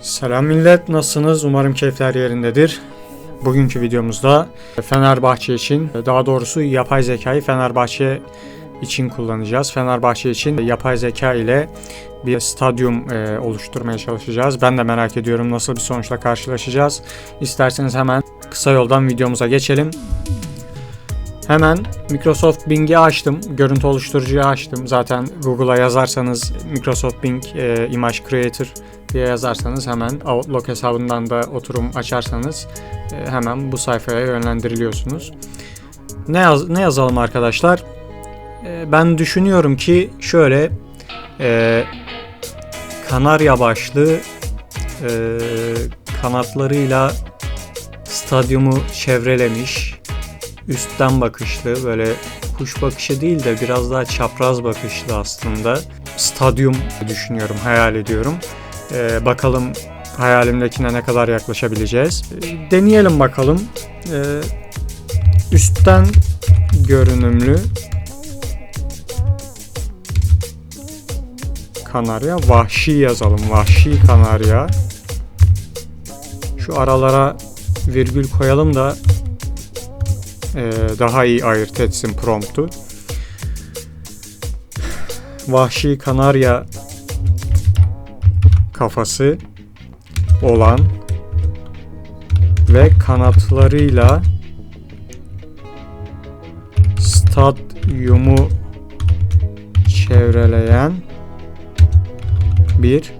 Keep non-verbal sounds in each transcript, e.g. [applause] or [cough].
Selam millet, nasılsınız? Umarım keyifler yerindedir. Bugünkü videomuzda Fenerbahçe için, daha doğrusu yapay zekayı Fenerbahçe için kullanacağız. Fenerbahçe için yapay zeka ile bir stadyum e, oluşturmaya çalışacağız. Ben de merak ediyorum nasıl bir sonuçla karşılaşacağız. İsterseniz hemen kısa yoldan videomuza geçelim. Hemen Microsoft Bing'i açtım. Görüntü oluşturucuyu açtım. Zaten Google'a yazarsanız Microsoft Bing e, Image Creator diye yazarsanız hemen Outlook hesabından da oturum açarsanız e, hemen bu sayfaya yönlendiriliyorsunuz. Ne, yaz, ne yazalım arkadaşlar? E, ben düşünüyorum ki şöyle e, Kanarya başlı e, kanatlarıyla stadyumu çevrelemiş üstten bakışlı böyle kuş bakışı değil de biraz daha çapraz bakışlı aslında stadyum düşünüyorum hayal ediyorum. Ee, bakalım hayalimdekine ne kadar yaklaşabileceğiz. Ee, deneyelim bakalım. Ee, üstten görünümlü kanarya vahşi yazalım vahşi kanarya. Şu aralara virgül koyalım da e, daha iyi ayırt etsin promptu. Vahşi kanarya kafası olan ve kanatlarıyla stadyumu çevreleyen bir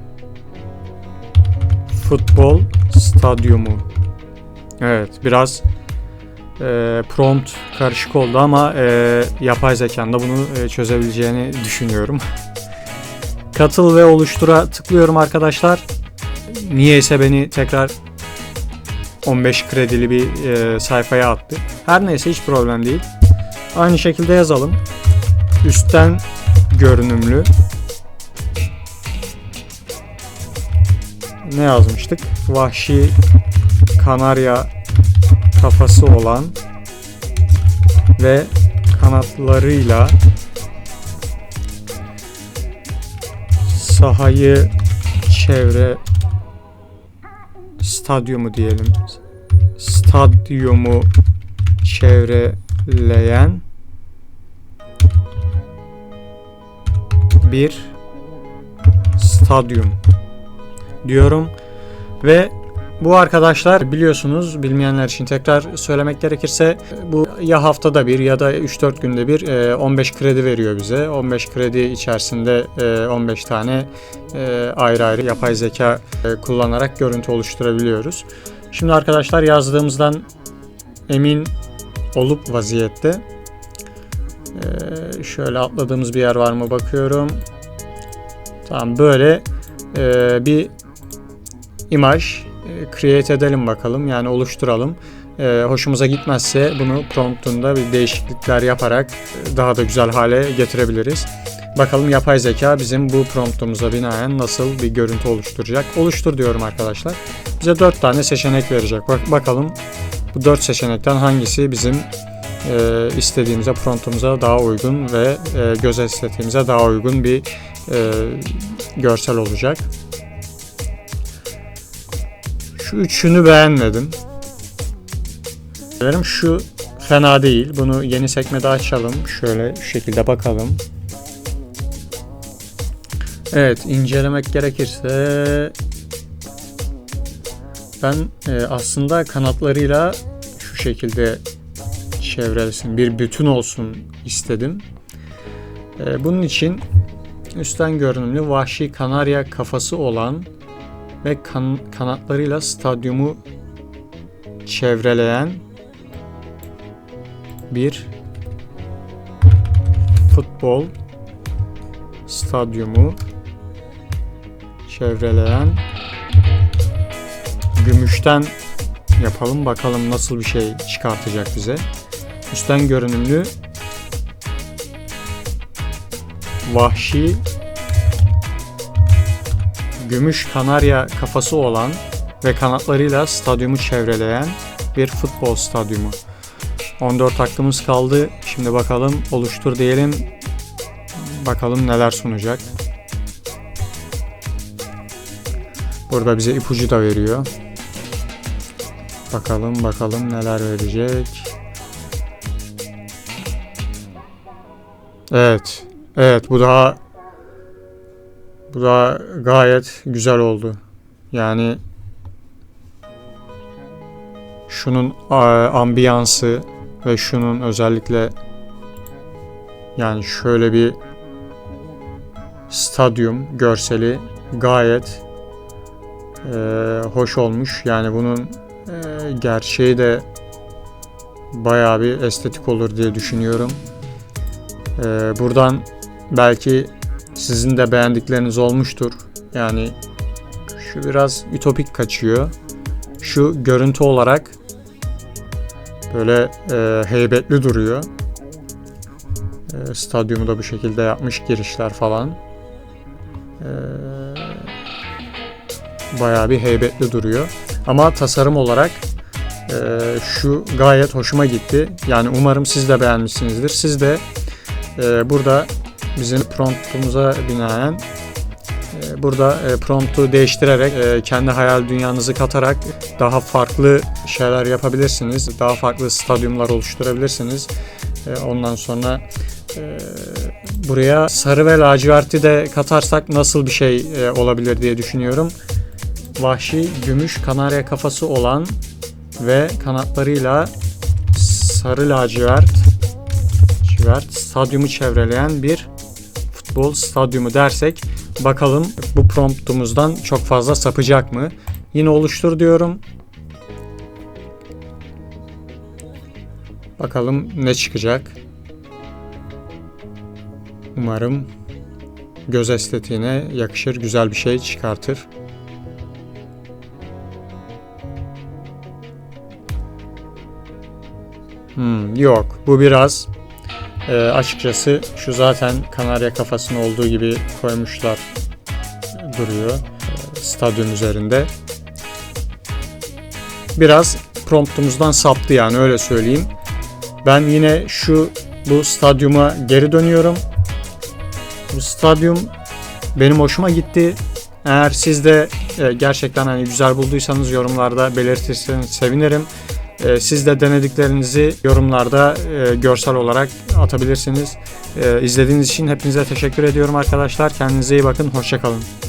futbol stadyumu. Evet, biraz e, prompt karışık oldu ama e, yapay zekanın da bunu e, çözebileceğini düşünüyorum. [laughs] Katıl ve oluştura tıklıyorum arkadaşlar. Niyeyse beni tekrar 15 kredili bir e, sayfaya attı. Her neyse hiç problem değil. Aynı şekilde yazalım. Üstten görünümlü. Ne yazmıştık? Vahşi kanarya kafası olan ve kanatlarıyla sahayı çevre stadyumu diyelim. Stadyumu çevreleyen bir stadyum diyorum ve bu arkadaşlar biliyorsunuz bilmeyenler için tekrar söylemek gerekirse bu ya haftada bir ya da 3-4 günde bir 15 kredi veriyor bize. 15 kredi içerisinde 15 tane ayrı ayrı yapay zeka kullanarak görüntü oluşturabiliyoruz. Şimdi arkadaşlar yazdığımızdan emin olup vaziyette şöyle atladığımız bir yer var mı bakıyorum. Tamam böyle bir imaj create edelim bakalım. Yani oluşturalım. E, hoşumuza gitmezse bunu promptunda bir değişiklikler yaparak daha da güzel hale getirebiliriz. Bakalım yapay zeka bizim bu promptumuza binaen nasıl bir görüntü oluşturacak. Oluştur diyorum arkadaşlar. Bize 4 tane seçenek verecek. Bak bakalım bu 4 seçenekten hangisi bizim e, istediğimize promptumuza daha uygun ve e, göz estetiğimize daha uygun bir e, görsel olacak. Şu üçünü beğenmedim. Şu fena değil. Bunu yeni sekmede açalım. Şöyle şu şekilde bakalım. Evet incelemek gerekirse ben e, aslında kanatlarıyla şu şekilde çevrelesin bir bütün olsun istedim. E, bunun için üstten görünümlü vahşi kanarya kafası olan ve kan kanatlarıyla stadyumu çevreleyen bir futbol stadyumu çevreleyen gümüşten yapalım bakalım nasıl bir şey çıkartacak bize. Üstten görünümlü vahşi gümüş kanarya kafası olan ve kanatlarıyla stadyumu çevreleyen bir futbol stadyumu. 14 hakkımız kaldı. Şimdi bakalım oluştur diyelim. Bakalım neler sunacak. Burada bize ipucu da veriyor. Bakalım bakalım neler verecek. Evet. Evet bu daha bu da gayet güzel oldu. Yani şunun ambiyansı ve şunun özellikle yani şöyle bir stadyum görseli gayet e, hoş olmuş. Yani bunun e, gerçeği de bayağı bir estetik olur diye düşünüyorum. E, buradan belki sizin de beğendikleriniz olmuştur. Yani şu biraz ütopik kaçıyor. Şu görüntü olarak böyle e, heybetli duruyor. E, stadyumu da bu şekilde yapmış girişler falan. E, bayağı bir heybetli duruyor. Ama tasarım olarak e, şu gayet hoşuma gitti. Yani umarım siz de beğenmişsinizdir. Siz de e, burada bizim promptumuza binaen burada e, promptu değiştirerek e, kendi hayal dünyanızı katarak daha farklı şeyler yapabilirsiniz. Daha farklı stadyumlar oluşturabilirsiniz. E, Ondan sonra e, buraya sarı ve laciverti de katarsak nasıl bir şey olabilir diye düşünüyorum. Vahşi gümüş kanarya kafası olan ve kanatlarıyla sarı lacivert lacivert stadyumu çevreleyen bir futbol stadyumu dersek bakalım bu promptumuzdan çok fazla sapacak mı? Yine oluştur diyorum. Bakalım ne çıkacak. Umarım göz estetiğine yakışır güzel bir şey çıkartır. Hmm, yok bu biraz e, açıkçası şu zaten kanarya kafasının olduğu gibi koymuşlar duruyor e, stadyum üzerinde. Biraz promptumuzdan saptı yani öyle söyleyeyim. Ben yine şu bu stadyuma geri dönüyorum. Bu stadyum benim hoşuma gitti. Eğer siz de e, gerçekten hani güzel bulduysanız yorumlarda belirtirseniz sevinirim. E, siz de denediklerinizi yorumlarda e, görsel olarak atabilirsiniz. E, izlediğiniz için hepinize teşekkür ediyorum arkadaşlar. Kendinize iyi bakın. Hoşçakalın.